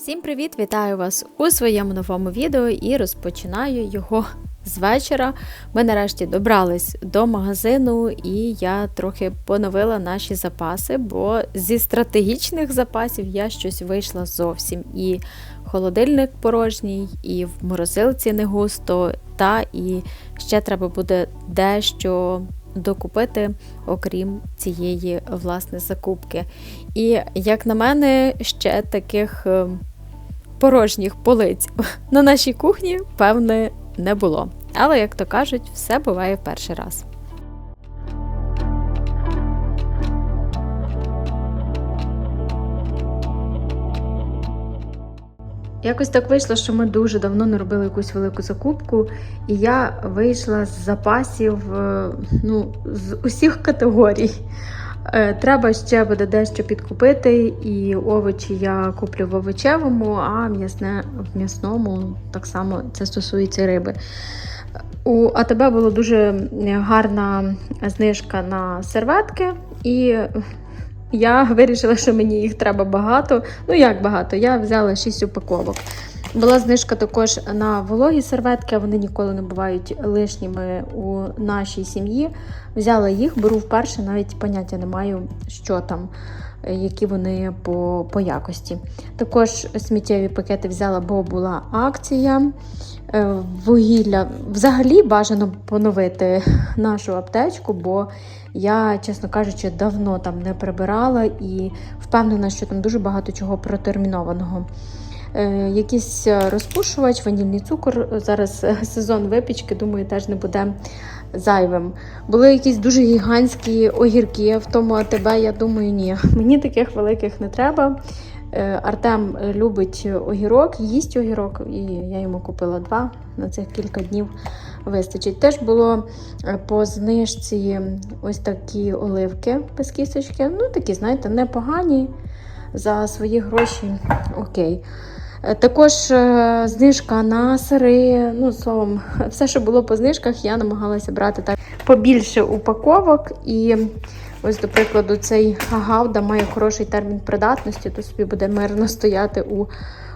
Всім привіт! Вітаю вас у своєму новому відео і розпочинаю його з вечора. Ми нарешті добрались до магазину, і я трохи поновила наші запаси, бо зі стратегічних запасів я щось вийшла зовсім. І холодильник порожній, і в морозилці не густо, та і ще треба буде дещо докупити, окрім цієї власне закупки. І як на мене, ще таких е, порожніх полиць на нашій кухні, певне, не було. Але, як то кажуть, все буває в перший раз. Якось так вийшло, що ми дуже давно не робили якусь велику закупку, і я вийшла з запасів е, ну, з усіх категорій. Е, Треба ще буде дещо підкупити, і овочі я куплю в овочевому, а м'ясне в м'ясному так само це стосується риби. У АТБ була дуже гарна знижка на серветки, і я вирішила, що мені їх треба багато. Ну як багато? Я взяла 6 упаковок. Була знижка також на вологі серветки, вони ніколи не бувають лишніми у нашій сім'ї. Взяла їх, беру вперше, навіть поняття не маю, що там, які вони по, по якості. Також сміттєві пакети взяла, бо була акція. Е, Вугілля взагалі бажано поновити нашу аптечку, бо я, чесно кажучи, давно там не прибирала і впевнена, що там дуже багато чого протермінованого. Е, Якийсь розпушувач, ванільний цукор. Зараз е, сезон випічки, думаю, теж не буде зайвим. Були якісь дуже гігантські огірки в тому АТБ. Я думаю, ні, мені таких великих не треба. Е, Артем любить огірок, їсть огірок, і я йому купила два на цих кілька днів вистачить. Теж було е, по знижці ось такі оливки без кісточки. Ну, такі, знаєте, непогані за свої гроші. Окей. Е, Також е, знижка на сири. Ну, словом, все, що було по знижках, я намагалася брати так побільше упаковок. І ось, до прикладу, цей гавда має хороший термін придатності, то собі буде мирно стояти у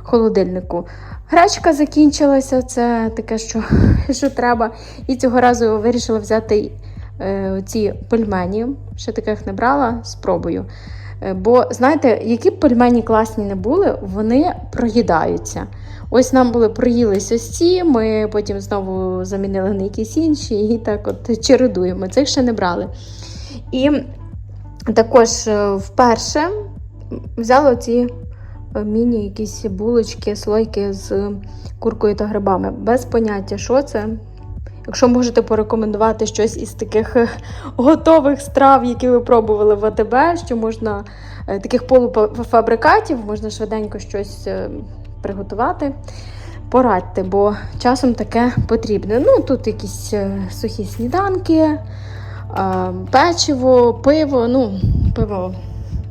холодильнику. Гречка закінчилася, це таке, що, що треба. І цього разу вирішила взяти е, ці пельмені. Ще таких не брала, спробую. Е, Бо, знаєте, які б пельмені класні не були, вони проїдаються. Ось нам були проїлись ось ці, ми потім знову замінили на якісь інші і так от чередуємо. Цих ще не брали. І також е, вперше взяла ці е, міні якісь булочки, слойки з куркою та грибами. Без поняття, що це. Якщо можете порекомендувати щось із таких е, готових страв, які ви пробували в АТБ, що можна е, таких полуфабрикатів, можна швиденько щось е, приготувати. Порадьте, бо часом таке потрібне. Ну, тут якісь сухі сніданки, печиво, пиво. Ну, пиво,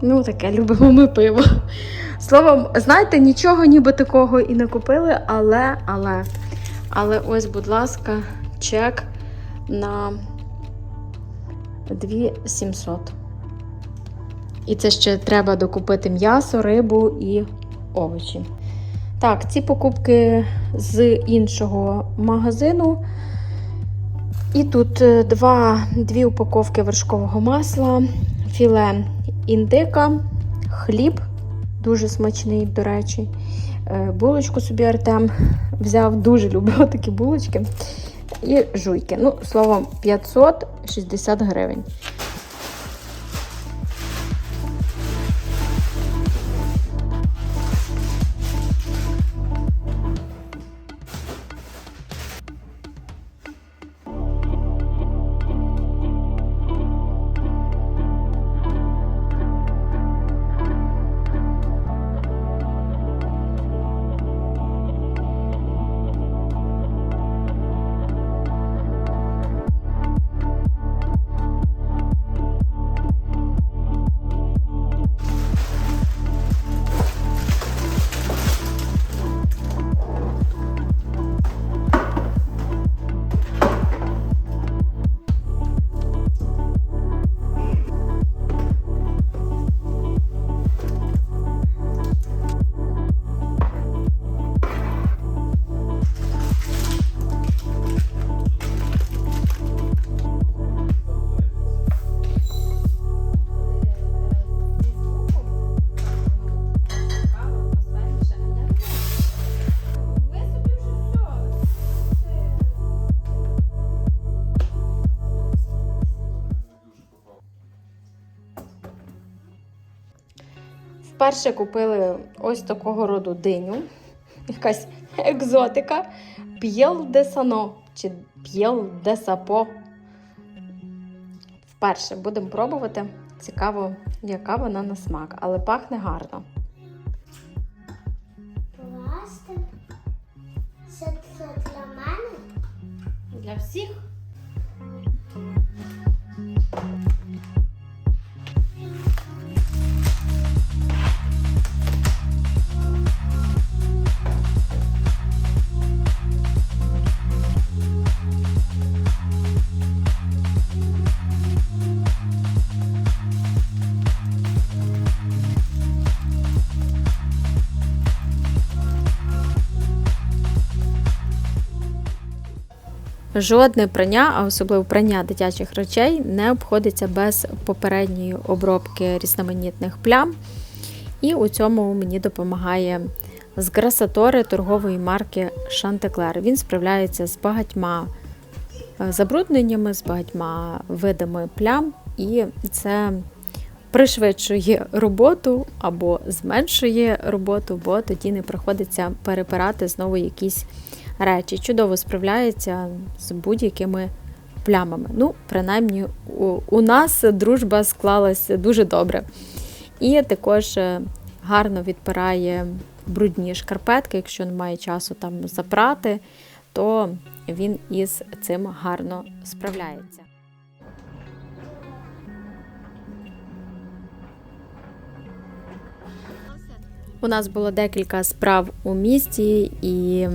ну таке любимо ми пиво. Словом, знаєте, нічого ніби такого і не купили, але, але, але ось, будь ласка, чек на 2700. І це ще треба докупити м'ясо, рибу і овочі. Так, ці покупки з іншого магазину. І тут е, два, дві упаковки вершкового масла, філе індика, хліб, дуже смачний, до речі. Е, Булочку собі Артем взяв, дуже люблю такі булочки. І жуйки. Ну, словом, 560 гривень. Вперше купили ось такого роду диню. Якась екзотика. П'єл де сано чи п'єл де сапо. Вперше будемо пробувати. Цікаво, яка вона на смак, але пахне гарно. Пластик. Це, це для мене. Для всіх. Жодне прання, а особливо прання дитячих речей, не обходиться без попередньої обробки різноманітних плям. І у цьому мені допомагає з грасатори торгової марки Chanticleer. Він справляється з багатьма е, забрудненнями, з багатьма видами плям, і це пришвидшує роботу або зменшує роботу, бо тоді не приходиться перепирати знову якісь речі. Чудово справляється з будь-якими плямами. Ну, принаймні, у, у нас дружба склалася дуже добре. І також е, гарно відпирає брудні шкарпетки, якщо немає часу там запрати, то він із цим гарно справляється. У нас було декілька справ у місті, і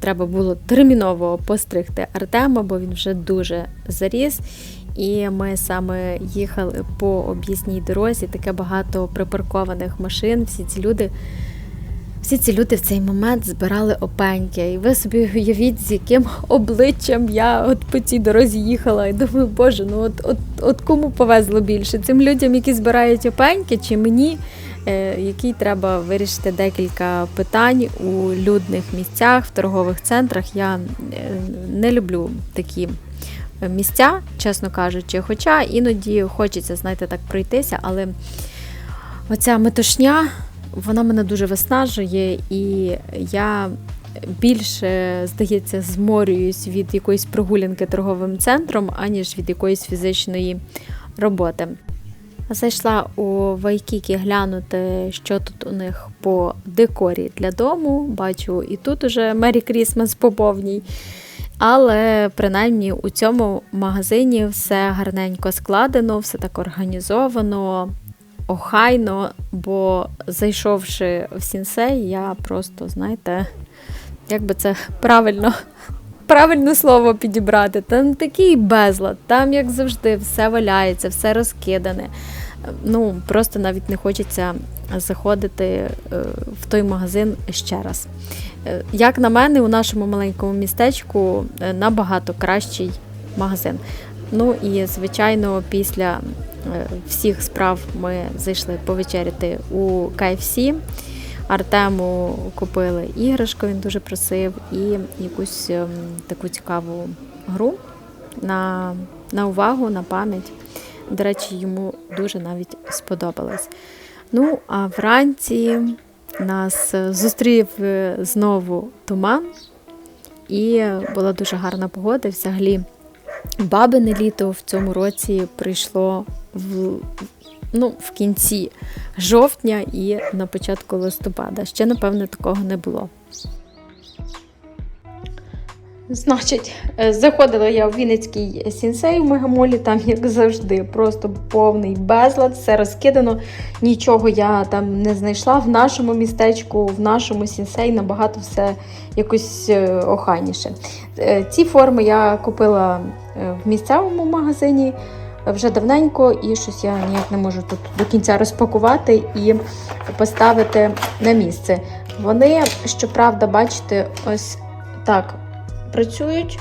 треба було терміново постригти Артема, бо він вже дуже заріс. І ми саме їхали по об'їзній дорозі, таке багато припаркованих машин. Всі ці люди, всі ці люди в цей момент збирали опеньки. І ви собі уявіть, з яким обличчям я от по цій дорозі їхала. І думаю, боже, ну от, от, от кому повезло більше? Цим людям, які збирають опеньки, чи мені? Е, який треба вирішити декілька питань у людних місцях, в торгових центрах. Я е, не люблю такі місця, чесно кажучи. Хоча іноді хочеться, знаєте, так пройтися, але оця метушня, вона мене дуже виснажує, і я більше, здається, зморююсь від якоїсь прогулянки торговим центром, аніж від якоїсь фізичної роботи. Зайшла у Вайкікі глянути, що тут у них по декорі для дому. Бачу, і тут уже Мері Крісмас по повній. Але принаймні у цьому магазині все гарненько складено, все так організовано, охайно, бо зайшовши в сінсей, я просто, знаєте, як би це правильно. Правильне слово підібрати. Там такий безлад, там, як завжди, все валяється, все розкидане. Ну, просто навіть не хочеться заходити е, в той магазин ще раз. Е, Як на мене, у нашому маленькому містечку е, набагато кращий магазин. Ну і, звичайно, після всіх справ ми зайшли повечеряти у KFC. Артему купили іграшку, він дуже просив, і якусь ем, таку цікаву гру на, на увагу, на пам'ять. До речі, йому дуже навіть сподобалось. Ну, а вранці нас зустрів е, знову туман, і була дуже гарна погода. Взагалі, бабине літо в цьому році прийшло в, ну, в кінці жовтня і на початку листопада. Ще, напевне, такого не було. Значить, е, заходила я в Вінницький сінсей в Мегамолі, там, як завжди, просто повний безлад, все розкидано. Нічого я там не знайшла. В нашому містечку, в нашому сінсей набагато все якось е, охайніше. Е, Ці форми я купила в місцевому магазині вже давненько, і щось я ніяк не можу тут до кінця розпакувати і поставити на місце. Вони, щоправда, бачите, ось так працюють.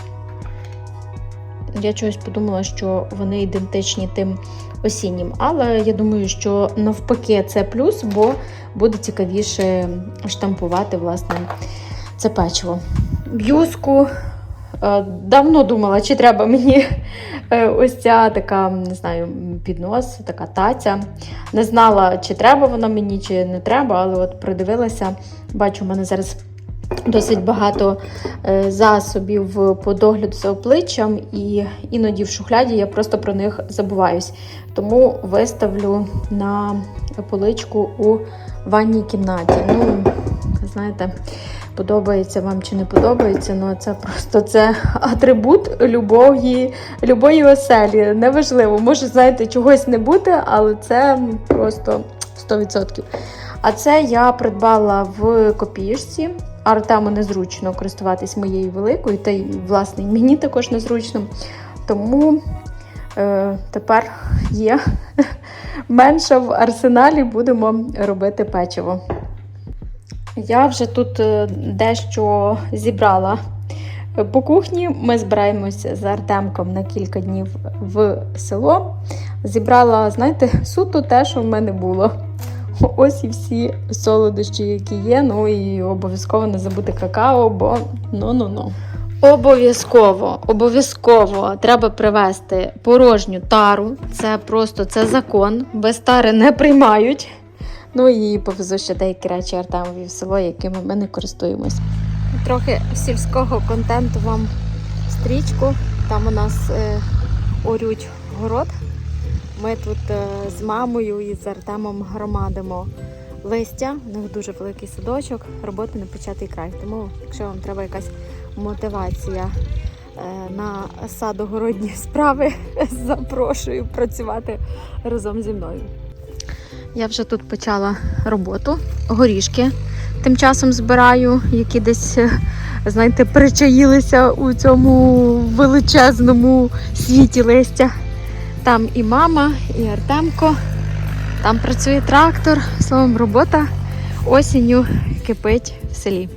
Я чогось подумала, що вони ідентичні тим осіннім. Але я думаю, що навпаки це плюс, бо буде цікавіше штампувати власне це печиво. Б'юзку. Е, Давно думала, чи треба мені ось ця така, не знаю, піднос, така таця. Не знала, чи треба вона мені, чи не треба, але от придивилася. Бачу, в мене зараз досить багато е, засобів по догляду за обличчям, і іноді в шухляді я просто про них забуваюсь. Тому виставлю на поличку у ванній кімнаті. Ну, знаєте, подобається вам чи не подобається, ну це просто це атрибут любої, любої оселі. Неважливо, може, знаєте, чогось не бути, але це просто 100%. А це я придбала в копіжці. Артему незручно користуватись моєю великою, та й власне мені також незручно. Тому е, тепер є менше в арсеналі, будемо робити печиво. Я вже тут е, дещо зібрала по кухні. Ми збираємося з Артемком на кілька днів в село. Зібрала, знаєте, суто те, що в мене було. Ось і всі солодощі, які є. Ну і обов'язково не забути какао, бо ну-ну-ну. Обов'язково, обов'язково треба привезти порожню тару. Це просто це закон. Без тари не приймають. Ну і повезу ще деякі речі Артемові в село, якими ми не користуємось. Трохи сільського контенту вам стрічку. Там у нас е, орють город. Ми тут е, з мамою і з Артемом громадимо листя. У них дуже великий садочок, роботи не початий край. Тому, якщо вам треба якась мотивація е, на садогородні справи, запрошую працювати разом зі мною. Я вже тут почала роботу. Горішки тим часом збираю, які десь, е, знаєте, причаїлися у цьому величезному світі листя. Там і мама, і Артемко, там працює трактор. Словом, робота осінню кипить в селі.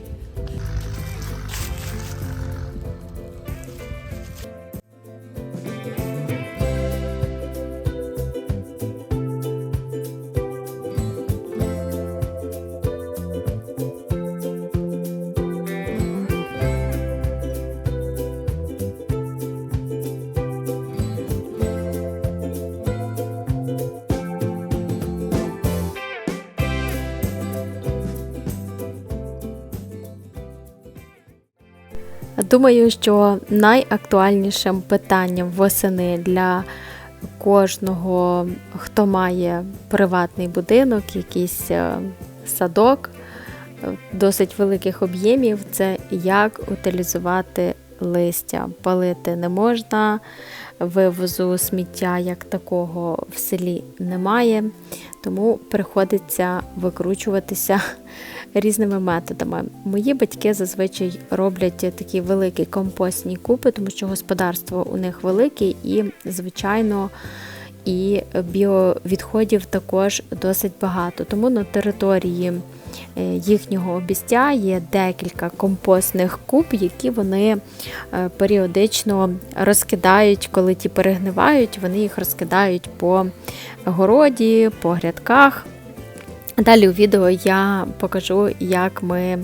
Думаю, що найактуальнішим питанням восени для кожного, хто має приватний будинок, якийсь е, садок е, досить великих об'ємів, це як утилізувати листя. Палити не можна, вивозу сміття як такого в селі немає, тому приходиться викручуватися різними методами. Мої батьки зазвичай роблять такі великі компостні купи, тому що господарство у них велике і, звичайно, і біовідходів також досить багато. Тому на території їхнього обістя є декілька компостних куб, які вони е, періодично розкидають, коли ті перегнивають, вони їх розкидають по городі, по грядках. Далі у відео я покажу, як ми е,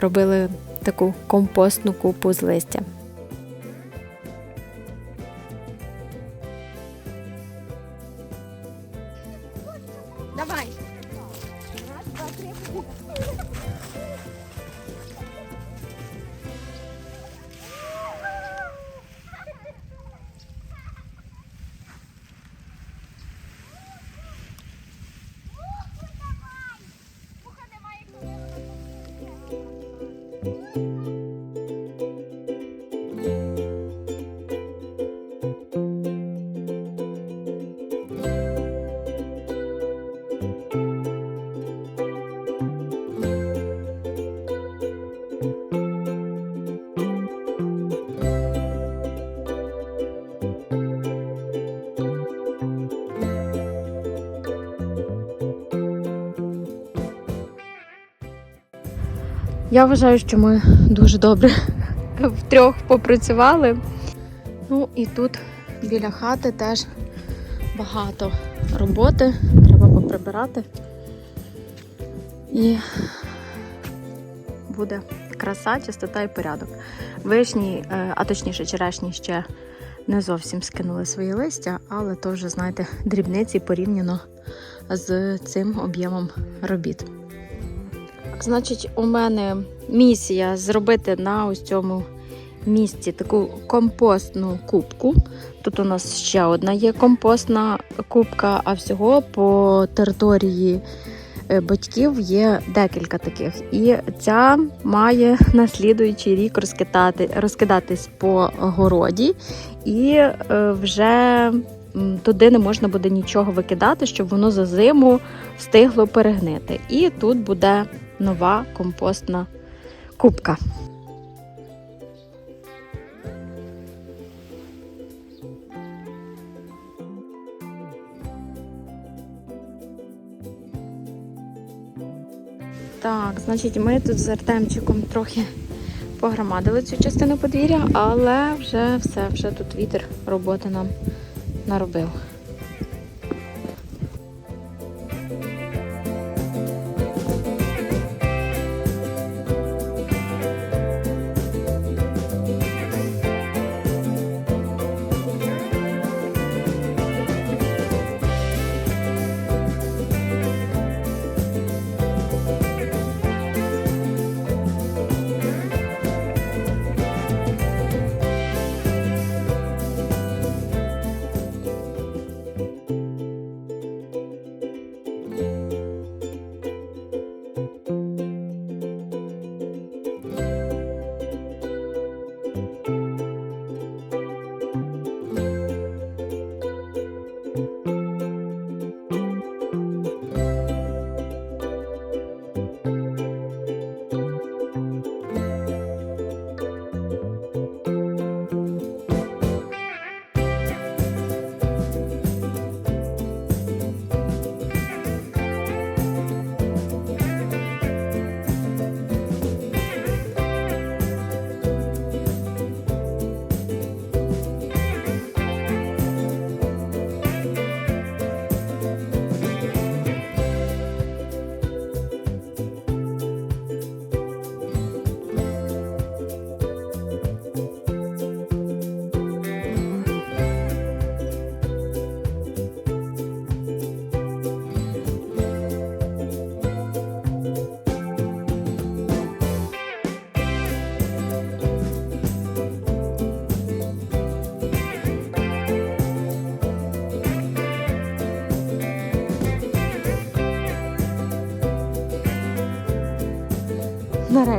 робили таку компостну купу з листя. Я вважаю, що ми дуже добре втрьох попрацювали. Ну і тут біля хати теж багато роботи. Треба поприбирати. І буде краса, чистота і порядок. Вишні, е, а точніше черешні ще не зовсім скинули свої листя, але вже, знаєте, дрібниці порівняно з цим об'ємом робіт. Значить, у мене місія зробити на ось цьому місці таку компостну кубку. Тут у нас ще одна є компостна кубка, а всього по території е, батьків є декілька таких. І ця має на слідуючий рік розкидати, розкидатись по городі, і е, вже туди не можна буде нічого викидати, щоб воно за зиму встигло перегнити. І тут буде нова компостна кубка. Так, значить, ми тут з Артемчиком трохи погромадили цю частину подвір'я, але вже все, вже тут вітер роботи нам наробив.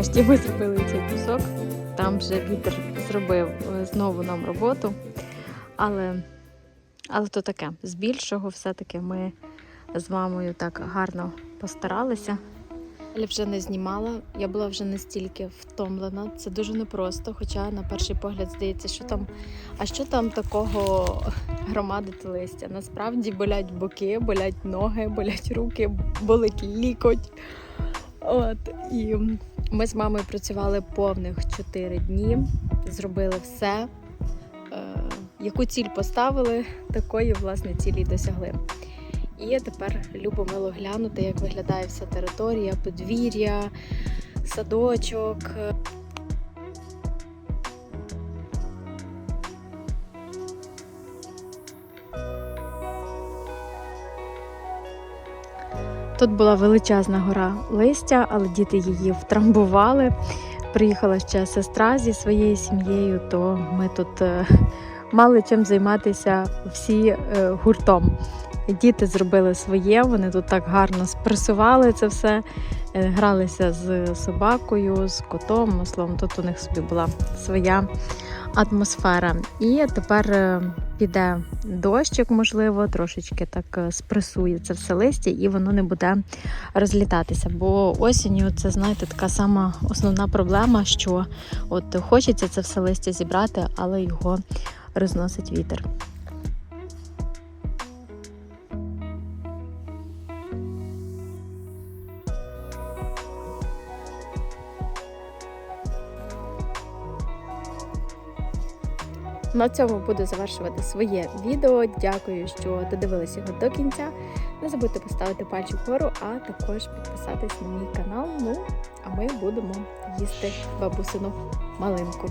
Нарешті ми зробили цей кусок. Там вже вітер зробив е, знову нам роботу. Але, але то таке, з більшого все-таки ми з мамою так гарно постаралися. Але вже не знімала, я була вже настільки втомлена. Це дуже непросто. Хоча на перший погляд здається, що там, а що там такого громадити листя? Насправді болять боки, болять ноги, болять руки, болить лікоть. От і ми з мамою працювали повних 4 дні, зробили все. Е, яку ціль поставили, такої власне цілі й досягли. І тепер любо мило глянути, як виглядає вся територія, подвір'я, садочок. Тут була величезна гора листя, але діти її втрамбували. Приїхала ще сестра зі своєю сім'єю, то ми тут е, мали чим займатися всі е, гуртом. Діти зробили своє, вони тут так гарно спресували це все, е, гралися з собакою, з котом. Словом, тут у них собі була своя атмосфера. І тепер піде дощик, можливо, трошечки так е, спресує це все листя, і воно не буде розлітатися. Бо осінню це, знаєте, така сама основна проблема, що от хочеться це все листя зібрати, але його розносить вітер. На цьому буду завершувати своє відео. Дякую, що додивилися його до кінця. Не забудьте поставити пальчик вгору, а також підписатись на мій канал. Ну, а ми будемо їсти бабусину малинку.